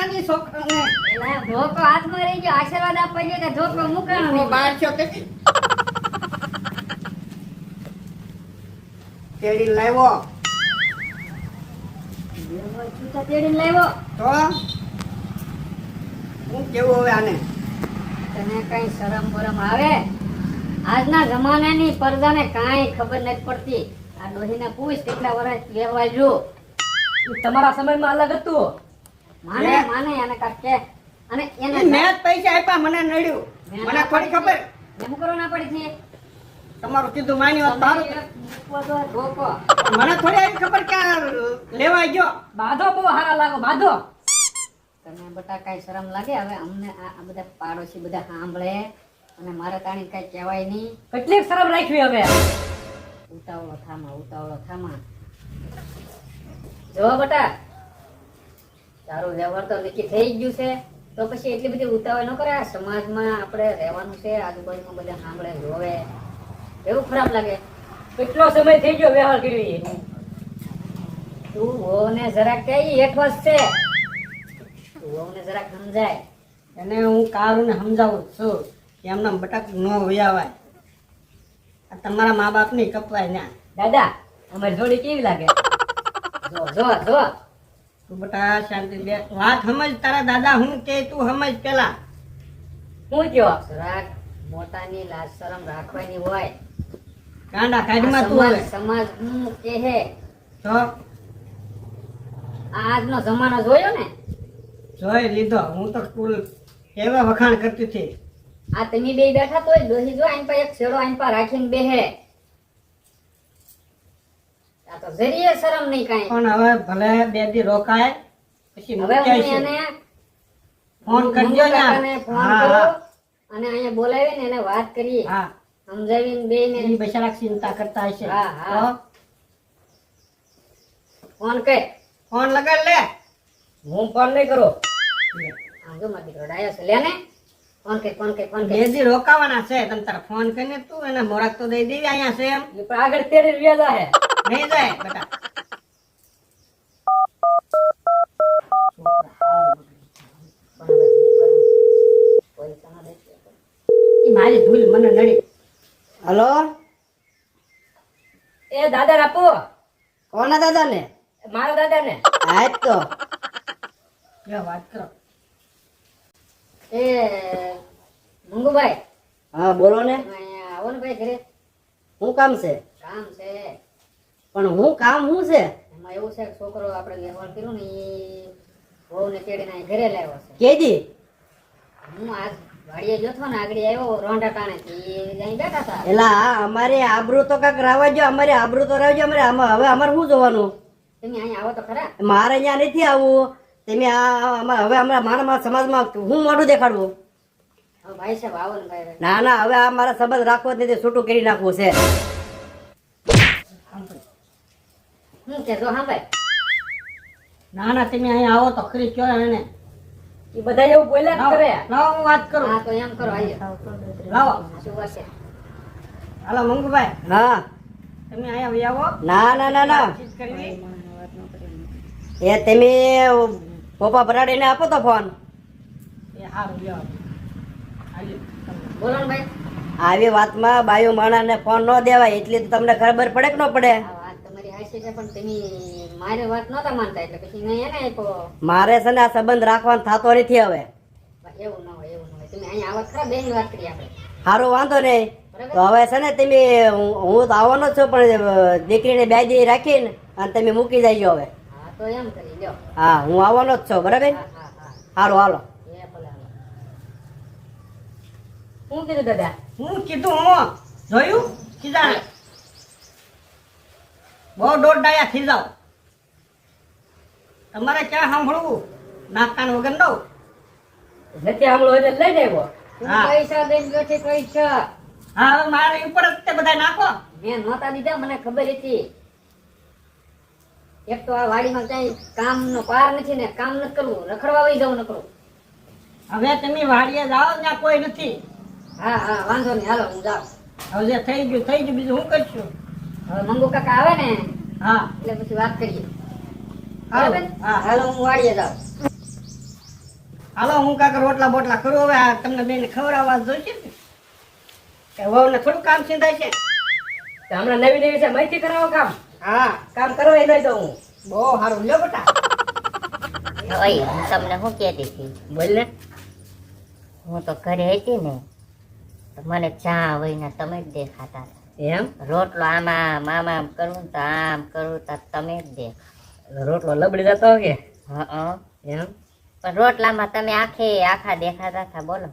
તાની છોકરાને. એલા ધોકો હાથમાં રહી ગયો. આશીર્વાદ આપવા ગયો કે ધોકો મૂકાણો હું છો કે? તેડી લાવ્યો. એવો છૂટા લાવ્યો. તો? હું કેવું હવે આને? તને કઈ શરમ બરમ આવે? આજના જમાનાની પરદાને કાંઈ ખબર નથી પડતી. આ ડોહીને પૂછ કેટલા વર્ષ લેવા જો. તમારા સમયમાં અલગ હતું. માને માને એને કાકે અને એને મેં પૈસા આપ્યા મને નડ્યું. મને થોડી ખબર. એમ કરો ના પડી છે તમારું કીધું માની વાત ધોકો. મને થોડી આવી ખબર કે લેવા ગયો. બાધો બહુ હારા લાગો બાધો. તમે બટા કાંઈ શરમ લાગે? હવે અમને આ આ બધા પાડોશી બધા સાંભળે. અને મારે તાણી કાંઈ કહેવાય નહીં. કેટલીક શરમ રાખવી હવે. ઉતાવળો થામા ઉતાવળો થામા. જો બટા તારું વ્યવહાર તો નક્કી થઈ ગયું છે. તો પછી એટલી બધી ઉતાવળ ન કરે આ સમાજમાં આપણે રહેવાનું છે આજુબાજુમાં બધા સાંભળે જોવે. એવું ખરાબ લાગે. કેટલો સમય થઈ ગયો વ્યવહાર કરવી તું વહુને જરાક કે એક વર્ષ છે. તું વહુને જરાક સમજાય. એને હું કારુને સમજાવું છું કે એમના બટાક ન વ્યાવાય આ તમારા મા બાપની કપવાય ના. દાદા અમારી જોડી કેવી લાગે? જો જો જો. તું બટા શાંતિ બે વાત સમજ તારા દાદા હું કે તું સમજ પેલા. હું કયો રાખ મોટાની લાજ શરમ રાખવાની હોય. કાંડા કાઢમાં તું સમાજ સમાજ હું કે હે? તો? આજનો જમાનો જોયો ને? જોઈ લીધો. હું તો કુલ કેવા વખાણ કરતી હતી. આ તમે બે બેઠા તોય ડોહી જો આઈન પર એક છેડો આઈન પર રાખીને બેહે. આ તો જરીએ શરમ નહીં કાંઈ. પણ હવે ભલે બે દી રોકાય પછી હવે હું એને ફોન કરજો ને ફોન હા, અને અહીંયા બોલાવીને એને વાત કરીએ. હા. સમજાવીને બે ને બિચારા ચિંતા કરતા હશે. હા, હા. ફોન કર. ફોન લગાડ લે. હું ફોન નહીં કરો. આમ મારો દીકરો ડાયો છે. લે ને. ફોન કર ફોન કર ફોન બે કર રોકાવાના છે. તમ તારે ફોન કરીને તું એને મોરાક તો દઈ દેવી. અહીંયા છે એમ. આગળ તેડી વ્યાજ હે નહીં જાય બેટા પૈસા ના દેશે ઈ મારી ભૂલ મને નડી હલો એ દાદા આપો કોના દાદા ને મારા દાદા ને આજ તો વાત કરો એ મંગુભાઈ હા બોલો ને આવો ને ભાઈ ઘરે શું કામ છે કામ છે પણ હું કામ શું છે? એમાં એવું છે કે છોકરો આપણે વ્યવહાર કર્યો ને એ બહુ ને તેડીને ઘરે લાવ્યો છે. કેજી હું આજ વાડીએ જોતો ને આગળ આવ્યો રોંડા ટાણે એ અહીં બેઠા હતા. એલા અમારે આબરૂ તો કાંઈક રાવા જો અમારે આબરૂ તો રાવજો અમારે આમાં હવે અમારે શું જોવાનું? તમે અહીંયા આવો તો ખરા. મારે અહીંયા નથી આવવું. તમે આ હવે અમારા મારા સમાજમાં હું મોઢું દેખાડવું? હવે ભાઈ સાહેબ આવો ને ભાઈ. ના ના હવે આ મારા સંબંધ રાખવો જ નથી છૂટું કરી નાખવું છે. હું કે હા ભાઈ. ના ના તમે અહીંયા આવો તો ખરી કયો એને. એ બધા એવું બોલ્યા કરે. લાવો હું વાત કરું. હા તો એમ કરો આવીએ. લાવો. શું હશે હાલો મંગુભાઈ. હા. તમે અહીંયા આવી આવો. ના ના ના ના. એ તમે પોપા ભરાડીને આપો તો ફોન. એ હારું બોલો ને ભાઈ. આવી વાતમાં બાયો માણાને ફોન ન દેવાય એટલી તો તમને ખબર પડે કે ન પડે? મારી વાત નહોતા માનતા એટલે પછી મેં એને આપ્યો. મારે છે ને આ સંબંધ રાખવાનો થતો નથી હવે. ભાઈ, એવું ન હોય એવું ન હોય. તમે અહીંયા આવો તો ખરા બેની વાત કરીએ આપણે? સારું વાંધો નહીં. તો હવે છે ને તમે હું હું તો આવવાનો છું પણ દીકરીને બે દી રાખીને અને તમે મૂકી જજો હવે. હા તો એમ કરી લ્યો. હા હું આવવાનો જ છું બરાબર? હા હા હા. સારું હાલો. એ શું કીધું દાદા? હું કીધું હું. જોયું? કીધા. બહુ દોઢ ડાયા થઈ જાવ તમારે ક્યાં સાંભળવું? નાકાન વગર દઉં નથી આમળો એટલે લઈ જાય. પૈસા દઈને બેઠી પૈસા. હા હવે મારે ઉપર જ તે બધા નાખો. મેં નહોતા દીધા મને ખબર હતી. એક તો આ વાડીમાં ક્યાંય કામનો પાર નથી ને કામ નથી કરવું રખડવા વહી જવું નકરું. હવે તમે વાડીએ જાઓ ત્યાં કોઈ નથી. હા હા વાંધો નહીં હાલો હું જાઉં. હવે જે થઈ ગયું થઈ ગયું બીજું હું કરશું? હવે મંગુ કાકા આવે ને હા. એટલે પછી વાત કરીએ. હાલો. હા. હાલો હું વાડીએ જાઉં. હાલો હું કાકા રોટલા બોટલા કરું. હવે આ તમને બેન ખવડાવવા જોઈશે ને કે વહુને થોડું કામ સિંધાય છે? હમણાં નવી નવી છે માહિતી કરાવો કામ. હા. કામ કરવા નહીં દઉં હું. બહુ સારું. લ્યો બેટા. ઓય હું તમને શું કહેતી હતી? બોલ ને. હું તો ઘરે હતી ને મને ચા હોય ને તમે જ દેખાતા હતા. એમ? રોટલો આમાં મામા આમ કરું તો આમ કરું તો તમે જ દેખ રોટલો લબડી જતો કે હં એમ? પણ રોટલામાં તમે આખે આખા દેખાતા હતા બોલો.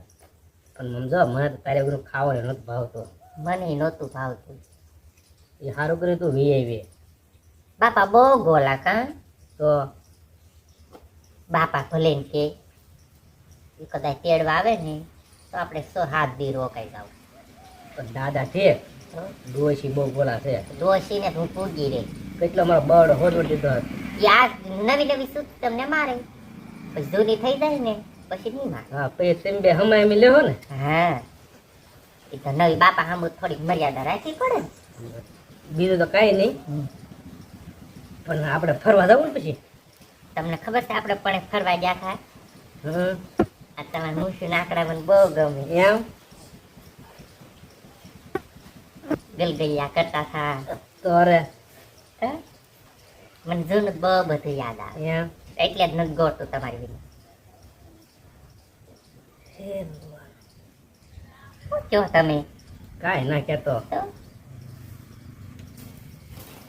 પણ સમજો મને તો તારે બધું ખાવાનું નથી ભાવતો. મને નહોતું ભાવતું. એ સારું કર્યું તું વી આવી બાપા બહુ ગોલા કા તો? બાપા ભલે ને કે એ કદાચ તેડવા આવે ને તો આપણે સો હાથ દી રોકાઈ જાવ પણ દાદા છે ડોશી બહુ બોલા છે. ડોશીને ને હું પૂગી રે કેટલો મારો બળ હોડવડ દીધો યાર નવી નવી સૂત તમને મારે. પછી જૂની થઈ જાય ને પછી નહીં મારે. હા પછી તમે બે હમાય મી લેવો ને. હા. એ તો નવી બાપા સામુ થોડીક મર્યાદા રાખવી પડે ને. બીજું તો કાંઈ નહીં. પણ આપણે ફરવા જવું પછી? તમને ખબર છે આપણે પણ ફરવા ગયા હતા હમ. આ તમારા મૂછું નાકડા મને બહુ ગમે. એમ? ગલગલિયા કરતા હતા અરે મને જૂનું બહુ બધું યાદ આવે. એટલે જ નથી ગોળતું તમારી વિના કહો તમે? કાંઈ ના કહેતો.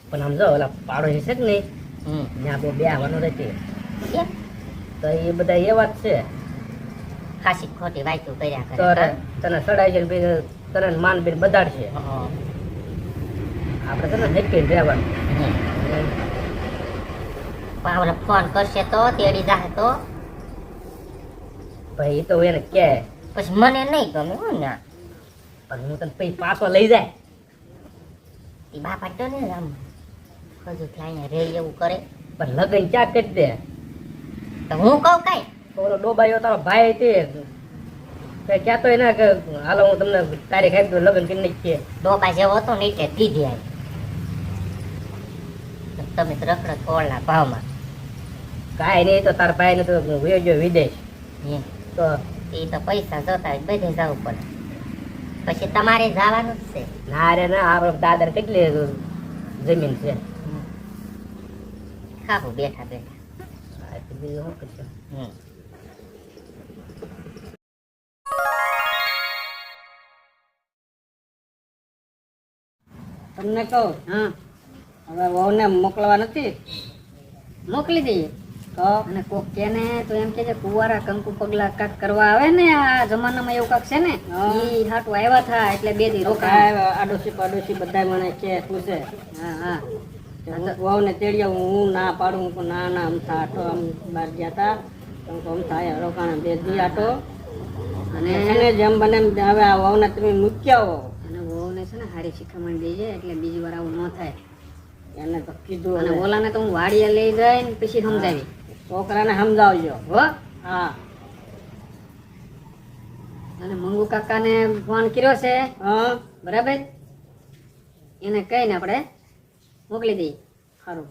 પણ આમ જો ઓલા પાડોશી છે કે નહીં? હમ. ત્યાં આપણે બે આવવાનું રહેતી તો એ બધા એવા જ છે. ખાસી ખોટી વાંચું કર્યા કરે. તને સડાઈ છે તને માન બેન બધાડશે. હા. આપણે તો હેકી રહેવાનું. ઓલો ફોન કરશે તો તેડી જાહે તો. ભાઈ એ તો એને કે પછી મને નહીં ગમે હું ના. પણ હું તને પછી પાછો લઈ જાય. એ બાપા તો ને આમ હજુ ને રે એવું કરે. પણ લગન ક્યાં કરી દે? તો હું કહું કઈ? ઓલો ડોબાયો તારો ભાઈ તે. ક્યાં તો એના કે હાલો હું તમને તારીખ આપી દઉં લગ્ન કરી નાખીએ. ડોબા જેવો હતો ને એટલે દીધી આવી તમે રખડો તોડના ભાવમાં. કાંઈ નહીં તો તાર ભાઈને તો વેજો વિદેશ. તો એ તો પૈસા જોતા હોય બધે જવું પડે. પછી તમારે જવાનું જ છે. ના રે ના આપણે દાદર કેટલી જમીન છે? ખાવું બેઠા બેઠા. બીજું શું કરશું? હમ. તમને કહું? હા. હવે વહુને મોકલવા નથી. મોકલી દઈએ. તો? અને કોક કે ને તો એમ કે છે કુંવારા કંકુ પગલા કાક કરવા આવે ને આ જમાનામાં એવું કાક છે ને. ઈ હાટું આવ્યા થા એટલે બે દી રોકા આડોશી પાડોશી બધા મને કે પૂછે હા હા. વહુને તેડ્યા હું ના પાડું હું ના ના ના અમથા આટો આમ બહાર ગયા હતા કહું અમથા રોકાણા બે દી આટો. અને એને જેમ બને હવે આ વહુને તમે મૂક્યા હો. અને વહુને છે ને હારી શીખામણ દેજે એટલે બીજી વાર આવું ન થાય. એને તો કીધું અને ઓલાને તો હું વાડીએ લઈ જાય ને પછી સમજાવી. છોકરાને સમજાવજો હો. હા. અને મંગુ કાકાને ફોન કર્યો છે. હા. બરાબર? એને કહીને આપણે મોકલી દઈએ. સારું